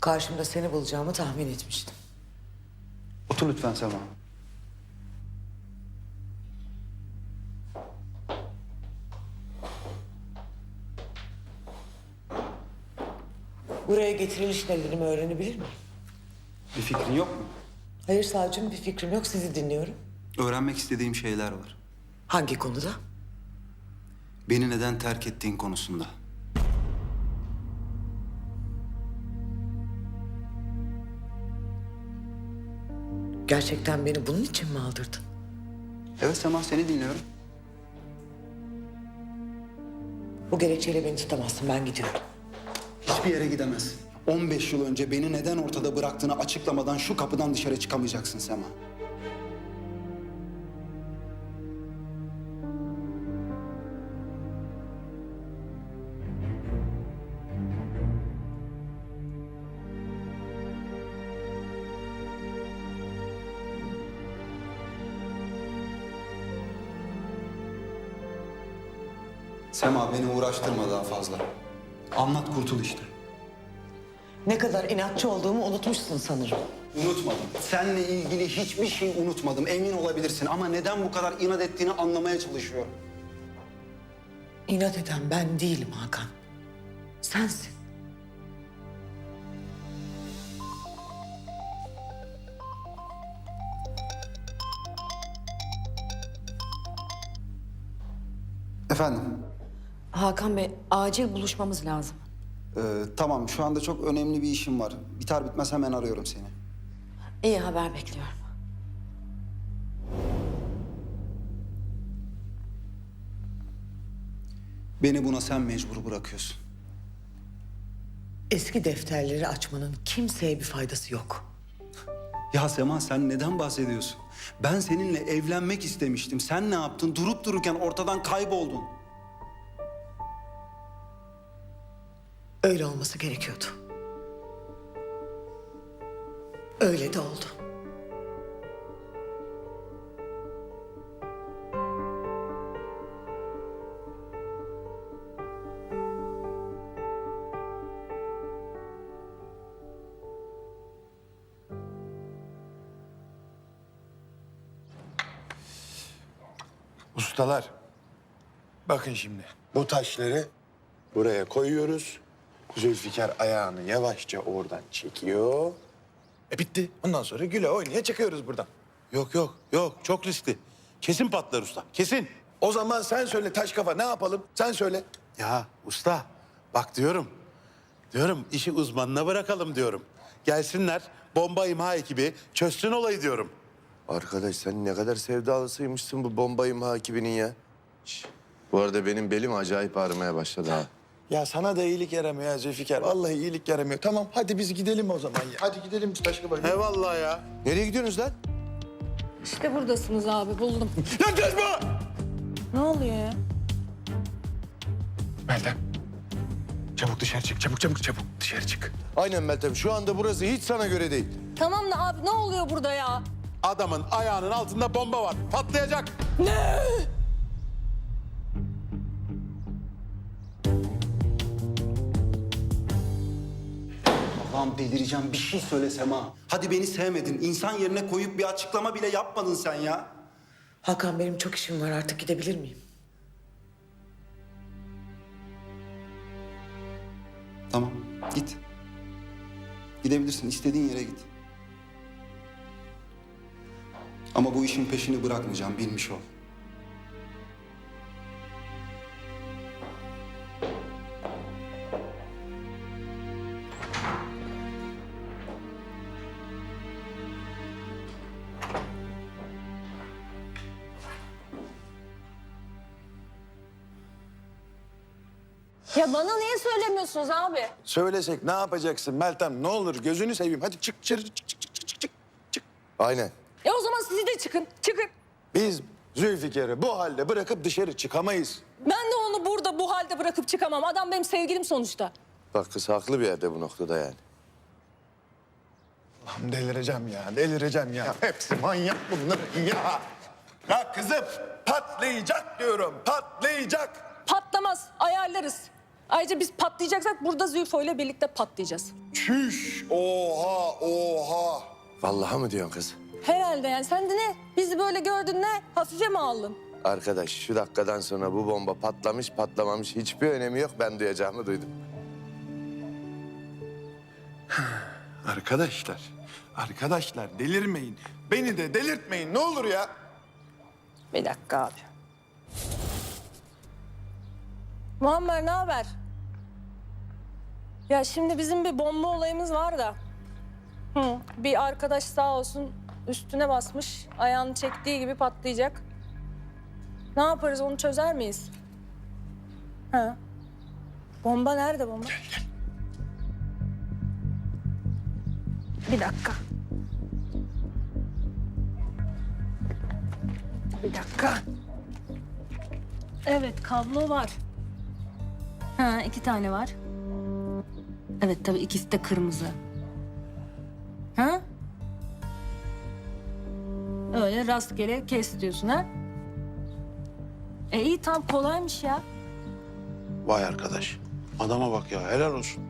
Karşımda seni bulacağımı tahmin etmiştim. Otur lütfen Sema. Buraya getiriliş nedenimi öğrenebilir miyim? Bir fikrin yok mu? Hayır savcım bir fikrim yok sizi dinliyorum. Öğrenmek istediğim şeyler var. Hangi konuda? Beni neden terk ettiğin konusunda. Gerçekten beni bunun için mi aldırdın? Evet Sema seni dinliyorum. Bu gerekçeyle beni tutamazsın ben gidiyorum. Hiçbir yere gidemezsin. 15 yıl önce beni neden ortada bıraktığını açıklamadan şu kapıdan dışarı çıkamayacaksın Sema. Sema beni uğraştırma daha fazla. Anlat kurtul işte. Ne kadar inatçı olduğumu unutmuşsun sanırım. Unutmadım. Seninle ilgili hiçbir şey unutmadım. Emin olabilirsin. Ama neden bu kadar inat ettiğini anlamaya çalışıyorum. İnat eden ben değilim Hakan. Sensin. Efendim? Hakan Bey, acil buluşmamız lazım. Ee, tamam şu anda çok önemli bir işim var. Biter bitmez hemen arıyorum seni. İyi haber bekliyorum. Beni buna sen mecbur bırakıyorsun. Eski defterleri açmanın kimseye bir faydası yok. Ya Sema sen neden bahsediyorsun? Ben seninle evlenmek istemiştim. Sen ne yaptın? Durup dururken ortadan kayboldun. Öyle olması gerekiyordu. Öyle de oldu. Ustalar, bakın şimdi. Bu taşları buraya koyuyoruz. Zülfikar ayağını yavaşça oradan çekiyor. E bitti. Ondan sonra güle oynaya çıkıyoruz buradan. Yok yok yok çok riskli. Kesin patlar usta kesin. O zaman sen söyle taş kafa ne yapalım? Sen söyle. Ya usta bak diyorum. Diyorum işi uzmanına bırakalım diyorum. Gelsinler bomba imha ekibi çözsün olayı diyorum. Arkadaş sen ne kadar sevdalısıymışsın bu bomba imha ekibinin ya. Şş, Bu arada benim belim acayip ağrımaya başladı ha. Ya sana da iyilik yaramıyor ya Zülfikar. Vallahi iyilik yaramıyor. Tamam hadi biz gidelim o zaman ya. Hadi gidelim biz taş kafa. Eyvallah ya. Nereye gidiyorsunuz lan? İşte buradasınız abi, buldum. Lan kaçma! Ne oluyor ya? Meltem. Çabuk dışarı çık. Çabuk çabuk çabuk dışarı çık. Aynen Meltem şu anda burası hiç sana göre değil. Tamam da abi ne oluyor burada ya? Adamın ayağının altında bomba var patlayacak. Allah'ım delireceğim. Bir şey söyle Sema. Hadi beni sevmedin. İnsan yerine koyup bir açıklama bile yapmadın sen ya. Hakan benim çok işim var artık gidebilir miyim? Tamam git. Gidebilirsin. istediğin yere git. Ama bu işin peşini bırakmayacağım. Bilmiş ol. Ya bana niye söylemiyorsunuz abi? Söylesek ne yapacaksın Meltem? Ne olur gözünü seveyim. Hadi çık çık çık çık çık çık çık. çık. Aynen. Ya o zaman siz de çıkın, çıkın. Biz Zülfikar'ı bu halde bırakıp dışarı çıkamayız. Ben de onu burada bu halde bırakıp çıkamam. Adam benim sevgilim sonuçta. Bak kız haklı bir yerde bu noktada yani. Allah'ım delireceğim ya, delireceğim ya. Hepsi manyak bunların ya. Ya kızım patlayacak diyorum, patlayacak. Patlamaz, ayarlarız. Ayrıca biz patlayacaksak burada Zülfo ile birlikte patlayacağız. Çüş, Oha, oha. Vallahi mı diyorsun kız? Herhalde yani sen de ne? Bizi böyle gördün ne? Hafife mi aldın? Arkadaş şu dakikadan sonra bu bomba patlamış patlamamış hiçbir önemi yok. Ben duyacağımı duydum. Arkadaşlar, arkadaşlar delirmeyin. Beni de delirtmeyin ne olur ya. Bir dakika abi. Muammer ne haber? Ya şimdi bizim bir bomba olayımız var da. Hı, bir arkadaş sağ olsun üstüne basmış. Ayağını çektiği gibi patlayacak. Ne yaparız onu çözer miyiz? Ha. Bomba nerede bomba? Bir dakika. Bir dakika. Evet kablo var. Ha iki tane var. Evet tabii ikisi de kırmızı. Ha? Öyle rastgele kes diyorsun ha? E iyi tam kolaymış ya. Vay arkadaş. Adama bak ya helal olsun.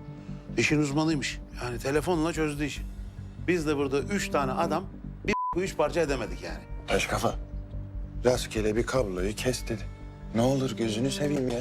İşin uzmanıymış. Yani telefonla çözdü işi. Biz de burada üç tane adam bir üç parça edemedik yani. Taş kafa. Rastgele bir kabloyu kes dedi. Ne olur gözünü seveyim ya.